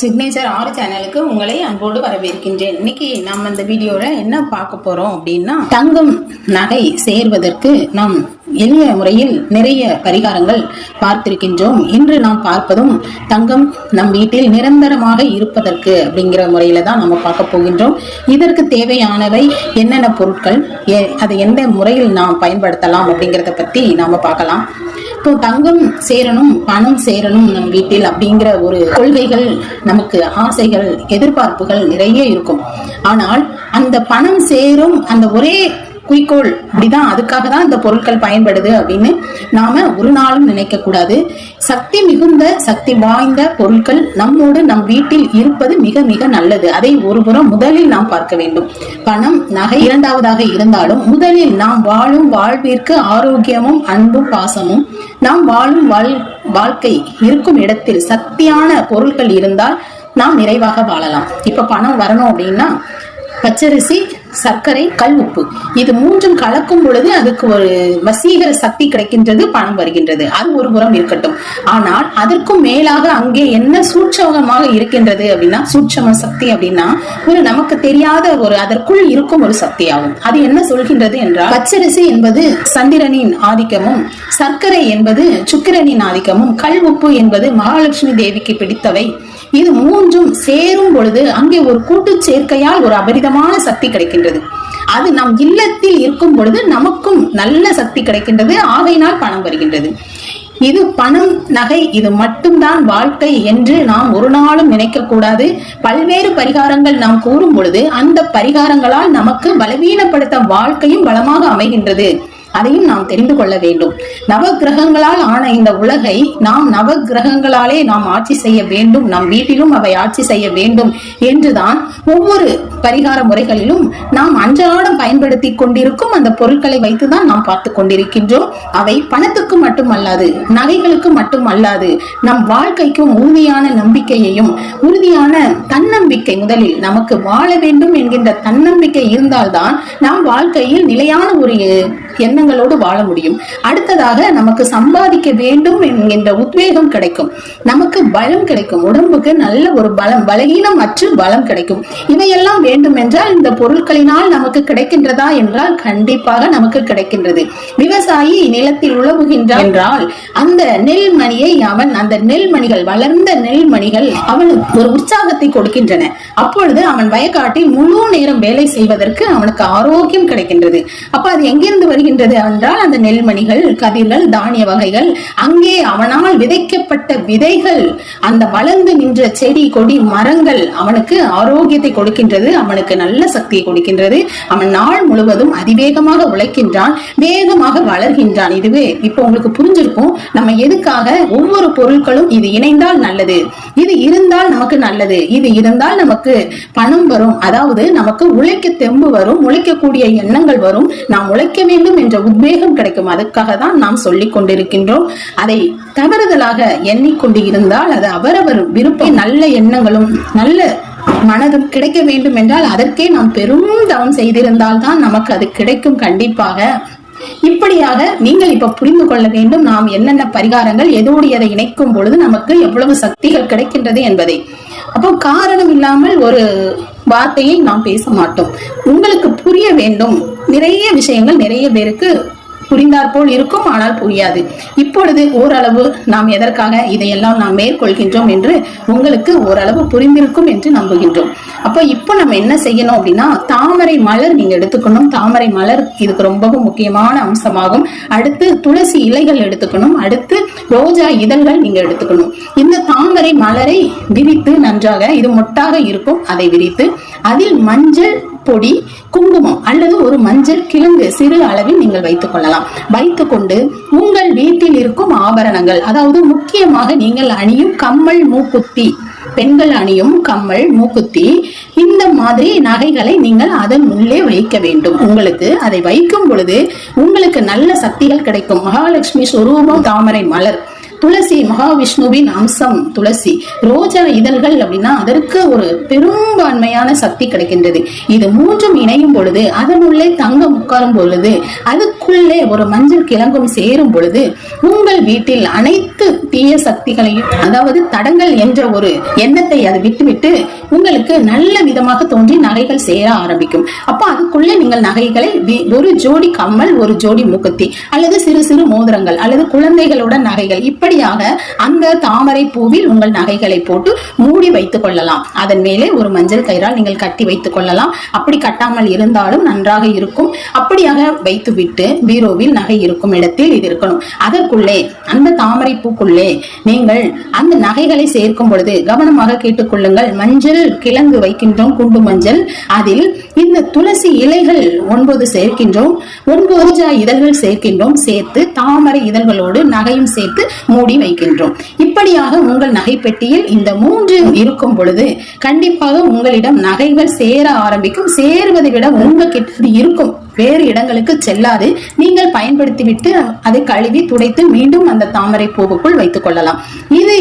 Signature ஆறு சேனலுக்கு உங்களை அன்போடு வரவேற்கின்றேன். இன்னைக்கு நம்ம இந்த வீடியோல என்ன பார்க்க போறோம் அப்படின்னா தங்கம் நகை சேர்வதற்கு நாம் எளிய முறையில் நிறைய பரிகாரங்கள் பார்த்திருக்கின்றோம். இன்று நாம் பார்ப்பதும் தங்கம் நம் வீட்டில் நிரந்தரமாக இருப்பதற்கு அப்படிங்கிற முறையில தான் நம்ம பார்க்க போகின்றோம். இதற்கு தேவையானவை என்னென்ன பொருட்கள் எ- அதை எந்த முறையில் நாம் பயன்படுத்தலாம் அப்படிங்கிறத பத்தி நாம பார்க்கலாம். இப்போ தங்கம் சேரணும் பணம் சேரணும் நம் வீட்டில் அப்படிங்கிற ஒரு கொள்கைகள் நமக்கு ஆசைகள் எதிர்பார்ப்புகள் நிறைய இருக்கும். ஆனால் அந்த பணம் சேரும் அந்த ஒரே குறிக்கோள் அப்படிதான் அதுக்காக தான் இந்த பொருட்கள் பயன்படுது அப்படின்னு நாம ஒரு நாளும் நினைக்க கூடாது. சக்தி மிகுந்த சக்தி வாய்ந்த பொருட்கள் நம்மோடு நம் வீட்டில் இருப்பது மிக மிக நல்லது. அதை ஒருபுறம் முதலில் நாம் பார்க்க வேண்டும். பணம் நகை இரண்டாவதாக இருந்தாலும் முதலில் நாம் வாழும் வாழ்விற்கு ஆரோக்கியமும் அன்பும் பாசமும் நாம் வாழும் வாழ் வாழ்க்கை இருக்கும் இடத்தில் சக்தியான பொருட்கள் இருந்தால் நாம் நிறைவாக வாழலாம். இப்ப பணம் வரணும் அப்படின்னா பச்சரிசி சர்க்கரை கல் உப்பு. இது மூன்றும் கலக்கும் பொழுது அதுக்கு ஒரு வசீகர சக்தி கிடைக்கின்றது பணம் வருகின்றது. அது ஒரு புறம் இருக்கட்டும். ஆனால் அதற்கும் மேலாக அங்கே என்ன சூட்சமாக இருக்கின்றது அப்படின்னா சூட்சம சக்தி அப்படின்னா ஒரு நமக்கு தெரியாத ஒரு அதற்குள் இருக்கும் ஒரு சக்தி ஆகும் அது என்ன சொல்கின்றது என்றால் பச்சரிசி என்பது சந்திரனின் ஆதிக்கமும் சர்க்கரை என்பது சுக்கிரனின் ஆதிக்கமும் கல் உப்பு என்பது மகாலட்சுமி தேவிக்கு பிடித்தவை. இது மூன்றும் சேரும் பொழுது அங்கே ஒரு கூட்டு சேர்க்கையால் ஒரு அபரிதமான சக்தி கிடைக்கின்றது. அது நம் இல்லத்தில் இருக்கும் பொழுது நமக்கும் நல்ல சக்தி கிடைக்கின்றது ஆகையினால் பணம் வருகின்றது. இது பணம் நகை இது மட்டும்தான் வாழ்க்கை என்று நாம் ஒரு நாளும் நினைக்க கூடாது. பல்வேறு பரிகாரங்கள் நாம் கூறும் பொழுது அந்த பரிகாரங்களால் நமக்கு பலவீனப்படுத்த வாழ்க்கையும் பலமாக அமைகின்றது. அதையும் நாம் தெரிந்து கொள்ள வேண்டும். நவ கிரகங்களால் ஆன இந்த உலகை நாம் நவ கிரகங்களாலே நாம் ஆட்சி செய்ய வேண்டும். நம் வீட்டிலும் அவை ஆட்சி செய்ய வேண்டும் என்றுதான் ஒவ்வொரு பரிகார முறைகளிலும் நாம் அன்றாடம் பயன்படுத்தி கொண்டிருக்கும் அந்த பொருட்களை வைத்துதான் நாம் பார்த்து கொண்டிருக்கின்றோம். அவை பணத்துக்கு மட்டுமல்லாது நகைகளுக்கு மட்டுமல்லாது நம் வாழ்க்கைக்கும் உறுதியான நம்பிக்கையையும் உறுதியான தன்னம்பிக்கை முதலில் நமக்கு வாழ வேண்டும் என்கின்ற தன்னம்பிக்கை இருந்தால்தான் நாம் வாழ்க்கையில் நிலையான ஒரு எண்ணங்களோடு வாழ முடியும். அடுத்ததாக நமக்கு சம்பாதிக்க வேண்டும் என்கின்ற உத்வேகம் கிடைக்கும். நமக்கு பலம் கிடைக்கும். உடம்புக்கு நல்ல ஒரு பலம் பலகீனம் அற்று பலம் கிடைக்கும். இவையெல்லாம் வேண்டும் என்றால் இந்த பொருட்களினால் நமக்கு கிடைக்கின்றதா என்றால் கண்டிப்பாக நமக்கு கிடைக்கின்றது. விவசாயி நிலத்தில் உழவுகின்றார் என்றால் அந்த நெல் மணியை அவன் அந்த நெல் மணிகள் வளர்ந்த நெல் மணிகள் அவனுக்கு ஒரு உற்சாகத்தை கொடுக்கின்றன. அப்பொழுது அவன் வயக்காட்டில் முழு நேரம் வேலை செய்வதற்கு அவனுக்கு ஆரோக்கியம் கிடைக்கின்றது. அப்ப அது எங்கிருந்து வருகின்றது? என்றால் அந்த நெல்மணிகள் கதிர்கள் தானிய வகைகள் அங்கே அவனால் விதைக்கப்பட்ட விதைகள் அந்த வளர்ந்து நின்ற செடி கொடி மரங்கள் அவனுக்கு ஆரோக்கியத்தை கொடுக்கின்றது அவனுக்கு நல்ல சக்தியை கொடுக்கின்றது. அவன் நாள் முழுவதும் அதிவேகமாக உழைக்கின்றான் வேகமாக வளர்கின்றான். இதுவே இப்போ உங்களுக்கு புரிஞ்சிருக்கும். நம்ம எதுக்காக ஒவ்வொரு பொருட்களும் இது இணைந்தால் நல்லது இது இருந்தால் நமக்கு நல்லது இது இருந்தால் நமக்கு பணம் வரும். அதாவது நமக்கு உழைக்க தெம்பு வரும் உழைக்கக்கூடிய எண்ணங்கள் வரும். நாம் உழைக்க வேண்டும் என்ற என்ற உத்வேகம் கிடைக்கும். அதுக்காக தான் நாம் சொல்லிக் கொண்டிருக்கின்றோம். அதை தவறுதலாக எண்ணிக்கொண்டு இருந்தால் அது அவரவர் விருப்ப நல்ல எண்ணங்களும் நல்ல மனதும் கிடைக்க வேண்டும் என்றால் அதற்கே நாம் பெரும் தவம் செய்திருந்தால் தான் நமக்கு அது கிடைக்கும் கண்டிப்பாக. இப்படியாக நீங்கள் இப்ப புரிந்து கொள்ள வேண்டும் நாம் என்னென்ன பரிகாரங்கள் எதோடையதை இணைக்கும் பொழுது நமக்கு எவ்வளவு சக்திகள் கிடைக்கின்றது என்பதை. அப்போ காரணம் இல்லாமல் ஒரு வார்த்தையை நாம் பேச மாட்டோம். உங்களுக்கு புரிய வேண்டும். நிறைய விஷயங்கள் நிறைய பேருக்கு புரிந்தாற்போல் இருக்கும் ஆனால் புரியாது. இப்பொழுது ஓரளவு நாம் எதற்காக இதையெல்லாம் நாம் மேற்கொள்கின்றோம் என்று உங்களுக்கு ஓரளவு புரிந்திருக்கும் என்று நம்புகின்றோம். அப்போ இப்போ நம்ம என்ன செய்யணும் அப்படின்னா தாமரை மலர் நீங்க எடுத்துக்கணும். தாமரை மலர் இதுக்கு ரொம்பவும் முக்கியமான அம்சமாகும். அடுத்து துளசி இலைகள் எடுத்துக்கணும். அடுத்து ரோஜா இதழ்கள் நீங்க எடுத்துக்கணும். இந்த தாமரை மலரை விரித்து நன்றாக இது மொட்டாக இருக்கும் அதை விரித்து அதில் மஞ்சள் பொடி குங்குமம் அல்லது ஒரு மஞ்சள் கிழங்கு சிறு அளவில் நீங்கள் வைத்துக் கொள்ளலாம். வைத்துக்கொண்டு உங்கள் வீட்டில் இருக்கும் ஆபரணங்கள் அதாவது முக்கியமாக நீங்கள் அணியும் கம்மல் மூக்குத்தி பெண்கள் அணியும் கம்மல் மூக்குத்தி இந்த மாதிரி நகைகளை நீங்கள் அதன் உள்ளே வைக்க வேண்டும். உங்களுக்கு அதை வைக்கும் பொழுது உங்களுக்கு நல்ல சக்திகள் கிடைக்கும். மகாலட்சுமி ஸ்வரூபம் தாமரை மலர். துளசி மகாவிஷ்ணுவின் அம்சம் துளசி. ரோஜா இதழ்கள் அப்படின்னா அதற்கு ஒரு பெரும்பான்மையான சக்தி கிடைக்கின்றது. இது மூன்றும் இணையும் பொழுது அதனுள்ளே தங்கம் உட்காரும் பொழுது அதுக்குள்ளே ஒரு மஞ்சள் கிழங்கும் சேரும் பொழுது உங்கள் வீட்டில் அனைத்து தீய சக்திகளையும் அதாவது தடங்கள் என்ற ஒரு எண்ணத்தை அது விட்டுவிட்டு உங்களுக்கு நல்ல விதமாக தோன்றி நகைகள் சேர ஆரம்பிக்கும். அப்போ அதுக்குள்ளே நீங்கள் நகைகளை ஒரு ஜோடி கம்மல் ஒரு ஜோடி மூக்குத்தி அல்லது சிறு சிறு மோதிரங்கள் அல்லது குழந்தைகளோட நகைகள் இப்படி இப்படியாக அந்த தாமரை பூவில் உங்கள் நகைகளை போட்டு மூடி வைத்துக் கொள்ளலாம். அதன் மேலே ஒரு மஞ்சள் கயிறால் நீங்கள் கட்டி வைத்துக் கொள்ளலாம். அப்படி கட்டாமல் இருந்தாலும் நன்றாக இருக்கும். அப்படியாக வைத்துவிட்டு பீரோவில் நகை இருக்கும் இடத்தில் இது இருக்கணும். அதற்குள்ளே அந்த தாமரை பூக்குள்ளே நீங்கள் அந்த நகைகளை சேர்க்கும் பொழுது கவனமாக கேட்டுக்கொள்ளுங்கள் மஞ்சள் கிழங்கு வைக்கின்றோம் குண்டு மஞ்சள். அதில் இந்த துளசி இலைகள் ஒன்பது சேர்க்கின்றோம். ஒன்பது இதழ்கள் சேர்க்கின்றோம். சேர்த்து தாமரை இதழ்களோடு நகையும் சேர்த்து மூடி வைக்கின்றோம். இப்படியாக உங்கள் நகைப்பெட்டியில் இந்த மூன்று இருக்கும் பொழுது கண்டிப்பாக உங்களிடம் நகைகள் சேர ஆரம்பிக்கும் சேருவதை விட உங்ககிட்ட இருக்கும். வேறு இடங்களுக்கு செல்லாது. நீங்கள் பயன்படுத்திவிட்டு அதை கழுவி துடைத்து மீண்டும் அந்த தாமரை பூவுக்குள் வைத்துக் கொள்ளலாம். இது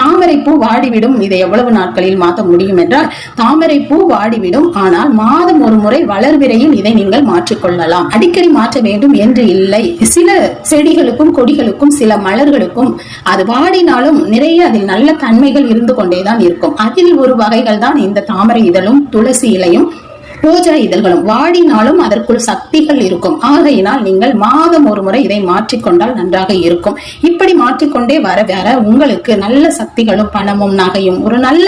தாமரை பூ வாடிவிடும். இதை எவ்வளவு நாட்களில் மாற்ற முடியும் என்றால் தாமரை பூ வாடிவிடும். ஆனால் மாதம் ஒரு முறை வளர்விரையில் இதை நீங்கள் மாற்றிக்கொள்ளலாம் அடிக்கடி மாற்ற வேண்டும் என்று இல்லை. சில செடிகளுக்கும் கொடிகளுக்கும் சில மலர்களுக்கும் அது வாடினாலும் நிறைய அதில் நல்ல தன்மைகள் இருந்து கொண்டேதான் இருக்கும். அதில் ஒரு வகைகள் தான் இந்த தாமரை இதழும் துளசி இலையும் ரோஜா இதழ்களும் வாடினாலும் அதற்குள் சக்திகள் இருக்கும். ஆகையினால் நீங்கள் மாதம் ஒரு முறை இதை மாற்றிக்கொண்டால் நன்றாக இருக்கும். இப்படி மாற்றிக்கொண்டே வர வர உங்களுக்கு நல்ல சக்திகளும் பணமும் நகையும் ஒரு நல்ல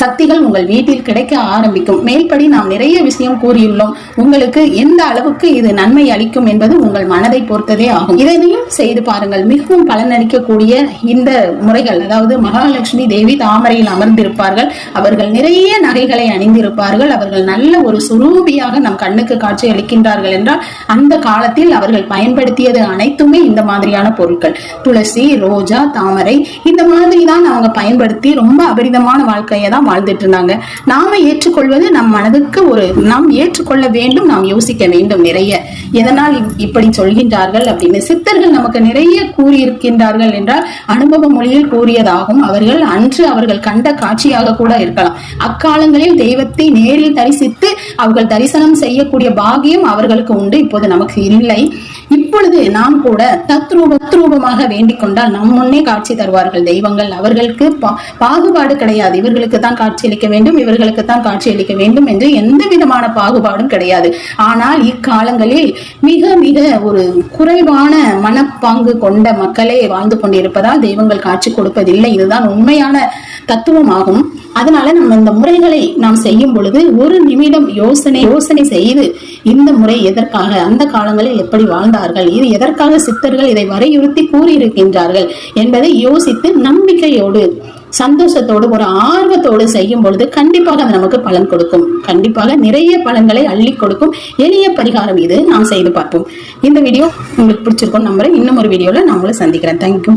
சக்திகள் உங்கள் வீட்டில் கிடைக்க ஆரம்பிக்கும். மேல்படி நாம் நிறைய விஷயம் கூறியுள்ளோம். உங்களுக்கு எந்த அளவுக்கு இது நன்மை அளிக்கும் என்பது உங்கள் மனதை பொறுத்ததே ஆகும். இதனையும் செய்து பாருங்கள். மிகவும் பலனளிக்கக்கூடிய இந்த முறைகள் அதாவது மகாலட்சுமி தேவி தாமரையில் அமர்ந்திருப்பார்கள். அவர்கள் நிறைய நகைகளை அணிந்திருப்பார்கள். அவர்கள் நல்ல ஒரு சுரூபியாக நம் கண்ணுக்கு காட்சி அளிக்கின்றார்கள் என்றால் அந்த காலத்தில் அவர்கள் பயன்படுத்தியது அனைத்துமே இந்த மாதிரியான பொருட்கள். துளசி துளசி ரோஜா தாமரை இந்த மாதிரி தான் அவங்க பயன்படுத்தி ரொம்ப அபரிதமான வாழ்க்கையை தான் வாழ்ந்துட்டு இருந்தாங்க. நாம ஏற்றுக்கொள்வது நம் மனதுக்கு ஒரு நாம் ஏற்றுக்கொள்ள வேண்டும் நாம் யோசிக்க வேண்டும் நிறைய. எதனால் இப்படி சொல்கின்றார்கள் அப்படின்னு சித்தர்கள் நமக்கு நிறைய கூறியிருக்கின்றார்கள் என்றால் அனுபவ மொழியில் கூறியதாகும். அவர்கள் அன்று அவர்கள் கண்ட காட்சியாக கூட இருக்கலாம். அக்காலங்களில் தெய்வத்தை நேரில் தரிசித்து அவர்கள் தரிசனம் செய்யக்கூடிய பாகியம் அவர்களுக்கு உண்டு. இப்போது நமக்கு இல்லை. இப்பொழுது நாம் கூட தத்ரூப தத்ரூபமாக வேண்டிக் கொண்டால் நம் முன்னே காட்சி தருவார்கள் தெய்வங்கள். அவர்களுக்கு பாகுபாடு கிடையாது. இவர்களுக்கு தான் காட்சி அளிக்க வேண்டும் இவர்களுக்கு தான் காட்சி அளிக்க வேண்டும் என்று எந்த விதமான பாகுபாடும் கிடையாது. ஆனால் இக்காலங்களில் மிக மிக ஒரு குறைவான மனப்பாங்கு கொண்ட மக்களே வாழ்ந்து கொண்டிருப்பதால் தெய்வங்கள் காட்சி கொடுப்பதில்லை. இதுதான் உண்மையான தத்துவமாகும். அதனால நம்ம இந்த முறைகளை நாம் செய்யும் பொழுது ஒரு நிமிடம் யோசனை யோசனை செய்து இந்த முறை எதற்காக அந்த காலங்களில் எப்படி வாழ்ந்தார்கள் இது எதற்காக சித்தர்கள் இதை வரையுறுத்தி செய்கின்றார்கள் என்பதை யோசித்து நம்பிக்கையோடு சந்தோஷத்தோடு ஒரு ஆர்வத்தோடு செய்யும் பொழுது கண்டிப்பாக அது நமக்கு பலன் கொடுக்கும். கண்டிப்பாக நிறைய பலன்களை அள்ளி கொடுக்கும். எளிய பரிகாரம் இது. நாம் செய்து பார்ப்போம். இந்த வீடியோ உங்களுக்கு பிடிச்சிருக்கும் நம்புறேன். இன்னும் ஒரு வீடியோவில் நான் உங்களை சந்திக்கிறேன். தேங்க்யூ